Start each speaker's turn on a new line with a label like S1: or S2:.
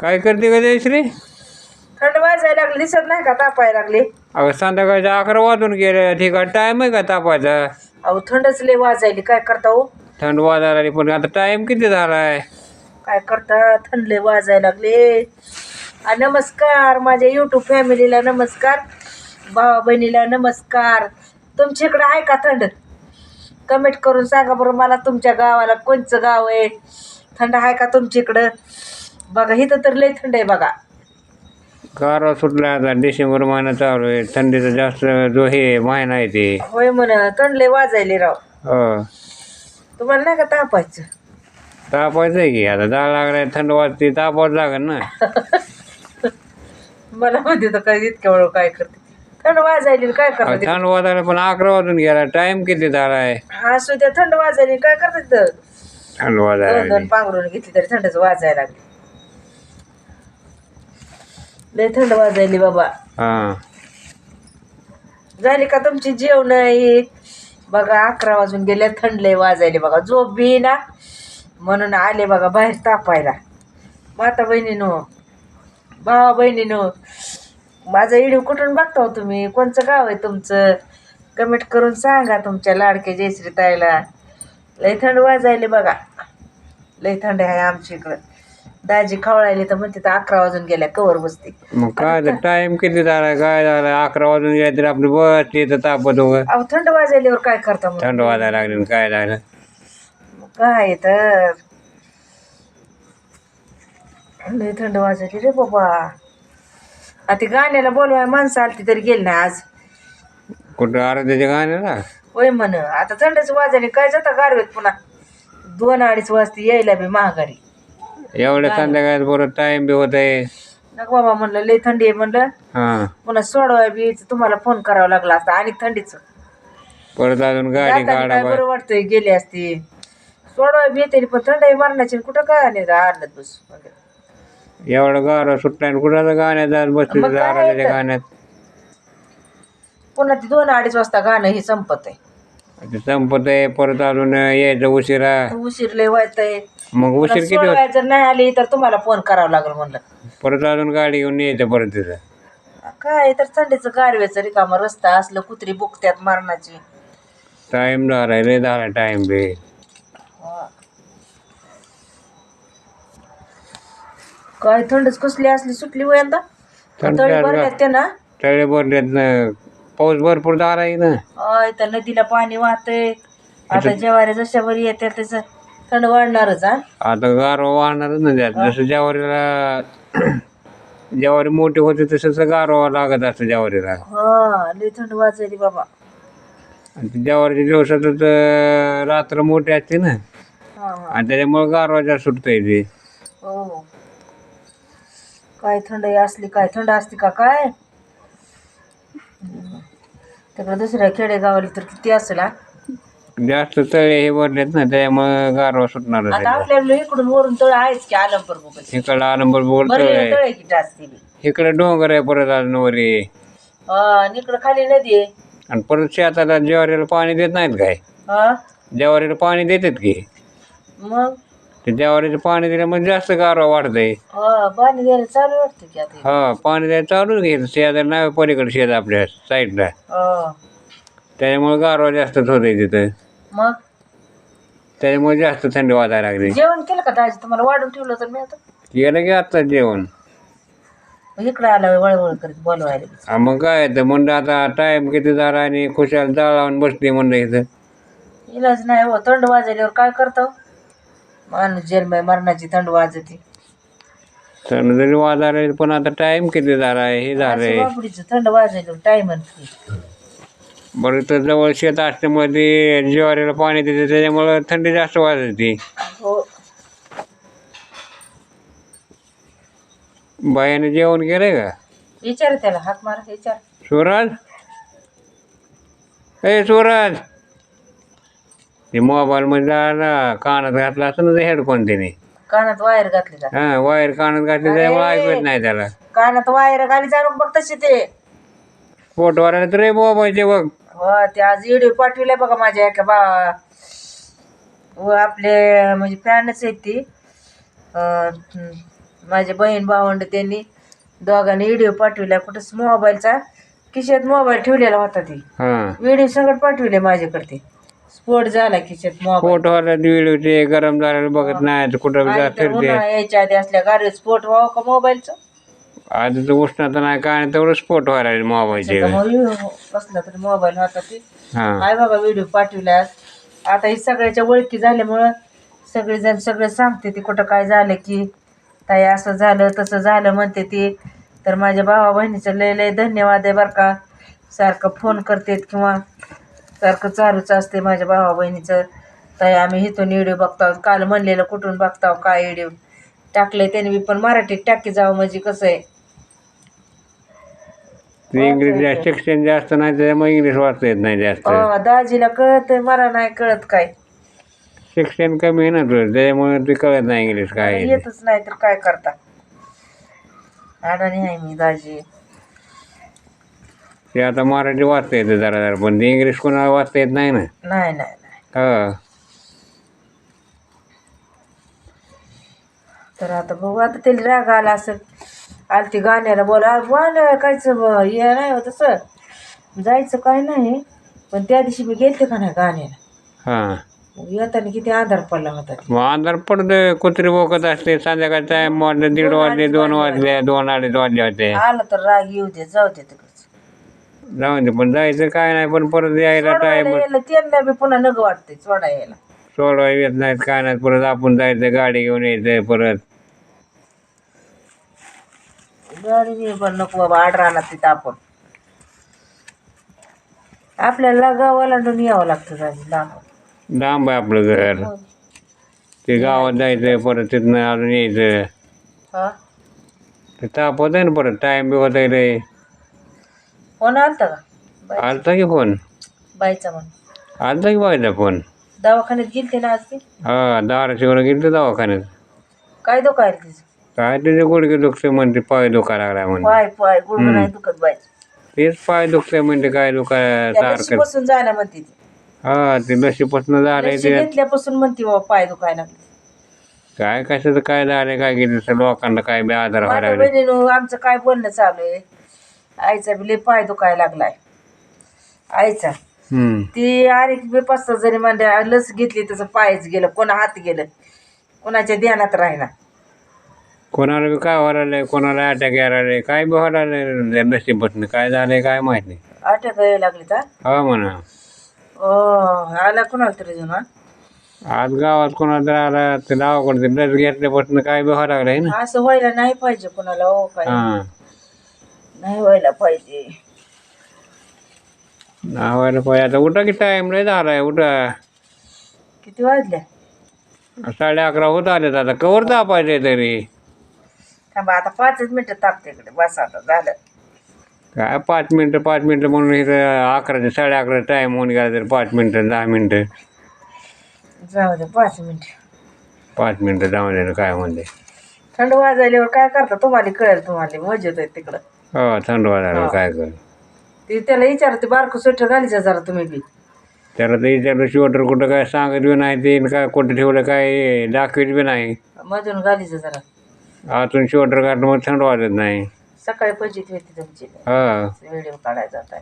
S1: काय करते का जयश्री?
S2: थंड वाजायला लागली दिसत नाही का तापायला लागली?
S1: अगं संध्याकाळच्या अकरा वाजून गेले ठीक आहे टाईम आहे का तापायचा?
S2: अहो थंडच लय वाजायली काय करता हो?
S1: थंड वाजायला लागली पण आता टाईम किती झाला आहे
S2: काय करता? थंड लय वाजायला लागले. आ, नमस्कार माझ्या युट्यूब फॅमिलीला नमस्कार. भावा बहिणीला नमस्कार. तुमच्या इकडं आहे का थंड? कमेंट करून सांगा बरं मला तुमच्या गावाला कोणचं गाव आहे? थंड आहे का तुमच्या इकडं बघा इथं तर लय थंड आहे बघा.
S1: गारवा सुटला आता डिसेंबर महिना चालू आहे. थंडीचा जास्त जो हे महिना आहे ते.
S2: होय म्हण थंड लय वाजायले राव.
S1: हो.
S2: तुम्हाला नाही का तापायचं?
S1: तापायचं आहे की आता जाळ लागलाय थंड वाजते तापावं लागेल ना.
S2: मला म्हणते तर काय इतक्या वेळ काय करते? थंड वाजायली काय
S1: अहो,
S2: करते
S1: थंड वाजायला पण अकरा वाजून गेला टाईम किती झाला आहे?
S2: हा सुद्धा थंड वाजायली काय करतात तिथं?
S1: थंड
S2: दोन
S1: वाजायला
S2: दोन पांघरून घेतली तरी थंडच वाजायला लागली. लय थंड वाजायली बाबा.
S1: हां.
S2: झाली का तुमची जेवण बघा अकरा वाजून गेले थंड लय वाजायले बघा. झोप बी ना म्हणून आले बघा बाहेर तापायला. माता बहिणीनो भावा बहिणीनो माझा व्हिडिओ कुठून बघता हो तुम्ही? कोणचं गाव आहे तुमचं? कमेंट करून सांगा तुमच्या लाडके जयश्री ताईला. लय थंड वाजायले बघा. लय थंड आहे आमच्या इकडं. दाजी खवळायली तर म्हणते तर अकरा वाजून गेल्या कवर बसते.
S1: मग काय टाईम किती झाला? काय झालं? अकरा वाजून गेला तरी आपली बस तिथं तापत
S2: अहो थंड वाजायल्यावर काय करता मग?
S1: थंड वाजायला लागली आणि काय झालं?
S2: काय तर? लय थंड वाजायची रे बाबा. आ ते गाण्याला बोलवाय माणसं आलती तरी गेली ना आज.
S1: कुठं? आराध्याच्या गाण्याला?
S2: होय म्हण. आता थंडच वाजायला. काय जाता गारवेत पुन्हा? दोन अडीच वाजता यायला बी महागारी.
S1: एवढ्या संध्याकाळी बरोबर टाईम बी होत आहे
S2: नका बाबा म्हणलं लय थंडी आहे म्हणलं.
S1: हां.
S2: पुन्हा सोडवाय बी तुम्हाला फोन करावा लागला असता. आणि थंडीच.
S1: परत अजून गाडी
S2: जाताना
S1: काढा
S2: काय बरं वाटतंय गेले असते. सोडवाय बी येते पण थंडाई मारण्याची कुठं काय नाही आणत बस.
S1: एवढं गारं सुटलं आणि कुठं गाण्यात बसली
S2: मग काय
S1: आराध्याच्या
S2: तर?
S1: गाण्यात?
S2: पुन्हा ती दोन अडीच वाजता गाणं हे संपत आहे
S1: संपत आहे परत अजून यायचं उशिरा.
S2: उशीर लय व्हायचंय.
S1: मग उशीर किती होत?
S2: नाही आली तर तुम्हाला फोन करावा लागेल म्हणलं.
S1: परत अजून गाडी घेऊन यायचं परत तिथं
S2: काय तर थंडीचं गारव्याचं रिकामा रस्ता असलं कुत्री बुकत्यात मारणाची.
S1: टाईम झाला लय झाला टाईम बी.
S2: काय थंडच कसली असली सुटली हो यंदा?
S1: थंड
S2: तळी
S1: झाली
S2: भरल्यात ते ना?
S1: तळे भरलेत ना. पाऊस भरपूर झाला आहे ना
S2: अय नदीला पाणी वाहतंय. आता जेवाऱ्या जशावर येते त्याचं थंड वाढणारच हा?
S1: आता गारवा वाहणारच ना त्यात. जसं ज्वारीला ज्वारी मोठी होते तसं गारवा लागत असतं ज्वारीला.
S2: हा लय थंड वाजायली बाबा.
S1: आणि ते ज्वारीच्या दिवसातच अं, रात्र मोठी असते ना.
S2: हा हा.
S1: आणि त्याच्यामुळे गारवा जास्त सुटतंय ते.
S2: हो. काय थंड असली काय थंड असते का काय. तिकडे दुसऱ्या खेडेगावाला तर किती असेल हा?
S1: जास्त तळे हे भरलेत ना त्याच्यामुळे गारवा सुटणारच
S2: आता
S1: आहे
S2: आपल्याला इकडून वरून तळ आहेच की आलमपर बघत
S1: इकडं आलंबर
S2: बरं तळ. आहे की जास्ती बी.
S1: इकडे डोंगर आहे परत अजून वरी.
S2: आणि इकडं खाली नदी आहे.
S1: आणि परत शेताला ज्वारीला पाणी देत नाहीत काय?
S2: हा?
S1: ज्वारीला पाणी देतात की?
S2: मग?
S1: ते ज्वारीचं पाणी दिल्यामुळे जास्त गारवा वाढतंय.
S2: हा पाणी द्यायला चालू वाटतं की आता
S1: हा पाणी द्यायला चालूच घे शेजारी नाही पलीकडे शेत आपल्या साईडला.
S2: हा.
S1: त्याच्यामुळे गारवा जास्तच होतंय तिथं.
S2: मग?
S1: त्याच्यामुळे जास्त थंडी वाजायला लागली.
S2: जेवण केलं का दाजी? तुम्हाला वाढून ठेवलं तर मी आता
S1: गेलं की आता जेवण.
S2: इकडं आला वळवळ करीत बोलवायला
S1: हा मग काय तर म्हणलं आता टाइम किती झाला आणि खुशाल जाळ लावून बसली म्हणलं इथं.
S2: इलाज नाही हो थंड वाजल्यावर काय करतो माणूस जन्म मरणाची थंड वाजते.
S1: थंड जरी वाजायला पण आता टाइम किती झाला हे झालंय.
S2: बापडीचं थंड वाजल्यावर टाइम
S1: बरं तर जवळ शेत असल्यामुळे ते ज्वारीला पाणी देते त्याच्यामुळे थंडी जास्त वाजते
S2: हो.
S1: बायाने जेवण केलंय का?
S2: विचार त्याला हाक मारा विचार.
S1: सूरज? ए सूरज! ते मोबाईल मध्ये आला कानात घातला असं ना ते हेडफोन त्याने
S2: कानात वायर घातली का?
S1: हा वायर कानात घातली त्याच्यामुळे ऐकू येत नाही त्याला.
S2: कानात वायर घाली जाणून बघ तशी ते.
S1: फोटोवर तर मोबाईलचे बघ.
S2: ते आज व्हिडिओ पाठविलाय बघा माझ्या एका बा व आपले म्हणजे फॅनच आहेत ती. अं, माझे बहीण भावंड त्यांनी दोघांनी व्हिडिओ पाठविला कुठंच मोबाईलचा खिशात मोबाईल ठेवलेला होता ती.
S1: हा.
S2: व्हिडिओ सगळं पाठविले माझ्याकडे. ते स्फोट झाला खिशात मोबाईल
S1: फोटो आला व्हिडिओ ते गरम झालेलं बघत नाही कुठं
S2: आणि तर उन्हाळा यायच्या आधी असल्या गाडी स्फोट व्हावं का मोबाईलचा
S1: आधी तर उष्णता नाही काय तेवढं स्फोट व्हायला मोबाईलचे.
S2: कसला तरी मोबाईल होता ते.
S1: हा.
S2: हाय बघा व्हिडिओ पाठविला आता ही सगळ्याच्या ओळखी झाल्यामुळं सगळेजण सगळे सांगते ती कुठं काय झालं की. ताई असं झालं तसं झालं म्हणते ती. तर माझ्या भावा बहिणीचं लय लय धन्यवाद आहे बरं का. सारखं फोन करतेत किंवा सारखं चालूच असते माझ्या भावा बहिणीचं. ताई आम्ही इथून व्हिडिओ बघतो. काल म्हणलेलं कुठून बघताव काय व्हिडिओ. टाकले त्याने मी पण मराठीत टाकी जावं म्हणजे कसं आहे.
S1: इंग्लिश जास्त शिक्षण जास्त नाही त्याच्यामुळे इंग्लिश वाचता येत नाही जास्त.
S2: अं, दाजीला कळत मला नाही कळत काय.
S1: शिक्षण कमी आहे ना तुझं त्याच्यामुळे ते कळत नाही इंग्लिश काय आहे ते.
S2: येतच नाही तर काय करता? अडाणी आहे मी दाजी.
S1: ते आता मराठी वाचता येतं जरा जरा पण ते इंग्लिश कोणाला वाचता येत नाही ना.
S2: नाही नाही नाही.
S1: हा.
S2: तर आता बघू आता त्याला राग आला असेल. आली ती गाण्याला बोला बोल कायचं हे नाही होत तसं जायचं काय नाही पण त्या दिवशी मी गेलते का नाही गाण्याला.
S1: हा.
S2: मग येताना किती आधार पडला होता ते.
S1: मग अंधार पडतं कुत्री बोकत असते संध्याकाळी टाइम वाजले दीड वाजले दोन वाजले. दोन अडीच वाजले होते.
S2: आलं तर राग येऊ दे जाऊ दे तिकडच.
S1: जाऊन दे पण जायचं काय नाही पण परत यायला टाइम
S2: यायला त्यांना बी पुन्हा नग वाटते सोडा यायला
S1: सोडवा येत नाहीत काय नाही परत आपण जायचं गाडी घेऊन यायचं परत.
S2: पण नको बाबा आड राहणार तिथं आपण. आपल्याला गावाला यावं लागतं लांब.
S1: लांब आहे आपलं घर. ते गावात जायचं परत तिथनं अजून यायचं.
S2: हा?
S1: ते ताप होत ना परत टाइम बी होत रे
S2: फोन आलता का? बाई
S1: आलता की फोन?
S2: बाईचा म्हणून.
S1: आलता की व्हायचा फोन?
S2: दवाखान्यात गेलते ना आज ती
S1: हा धाराशिवला गेलं दवाखान्यात.
S2: काय दुखायला तिचं?
S1: काय तुझे गुडघे दुखते म्हणते पाय दुखा लागला म्हणते.
S2: पाय पाय गुडघं नाही दुखत बाई.
S1: तेच पाय दुखते म्हणते काय दुखा सारखं.
S2: बसून जायला म्हणते ती.
S1: हा ते लशीपासून झालंय ते.
S2: घेतल्यापासून म्हणते बाबा पाय दुखायला लागले.
S1: काय कशाचं काय झालंय काय केलं लोकांना काय बी आधार व्हायला
S2: माझ्या
S1: लागले
S2: बहिणीनं आमचं काय बोलणं चालू आहे? आईचा बी लय पाय दुखायला लागलाय. आईचा.
S1: हम्म.
S2: ती अरे बी पाच जरी म्हणजे लस घेतली त्याचं पायच गेलं कोणा हात गेलं. कोणाच्या ध्यानात राहिना
S1: कोणाला बी काय व्हायला कोणाला अटॅक यायला काय बी व्हायला लशीपासून काय झालंय काय माहीत नाही.
S2: अटॅक यायला लागली का?
S1: हा म्हणा.
S2: ओ आला कोणाला तरी जुना?
S1: आज गावात कोणाला तर आला ते गावाकडे लस घेतल्यापासून काय बी व्हायला लागलंय ना.
S2: असं व्हायला नाही पाहिजे कोणाला हो काय
S1: हा.
S2: नाही व्हायला पाहिजे.
S1: ना व्हायला पाहिजे. आता उठा की टाइम लय झालाय उठा.
S2: किती वाजल्या
S1: साडे अकरा होत आले आता. कवर तापायचे तरी.
S2: थांबा आता पाचच मिनिटं तापते इकडे. बस आता झालं.
S1: काय पाच मिनटं पाच मिनटं म्हणून इथं अकराचे साडे अकरा टाईम होऊन गेला तर पाच मिनटं दहा मिनटं.
S2: जाऊ दे पाच मिनिट.
S1: पाच मिनटं जाऊन दे काय म्हणते?
S2: थंड वाजायल्यावर काय करता? तुम्हाला कळेल तुम्हाला मजेत आहे तिकडं.
S1: हो थंड वाजायला काय कर
S2: ती त्याला विचारते बारकं स्वेटर घालीचा जरा तुम्ही बी.
S1: त्याला तर विचारलं शिवटर कुठं काय सांगत बी नाही ते काय कुठं ठेवलं काय दाखवीत बी नाही.
S2: मधून घालीचं जरा.
S1: आतून काढलं मग थंड वाजत नाही.
S2: सकाळी फजित होती तुमची.
S1: हा.
S2: व्हिडिओ काढायचा आता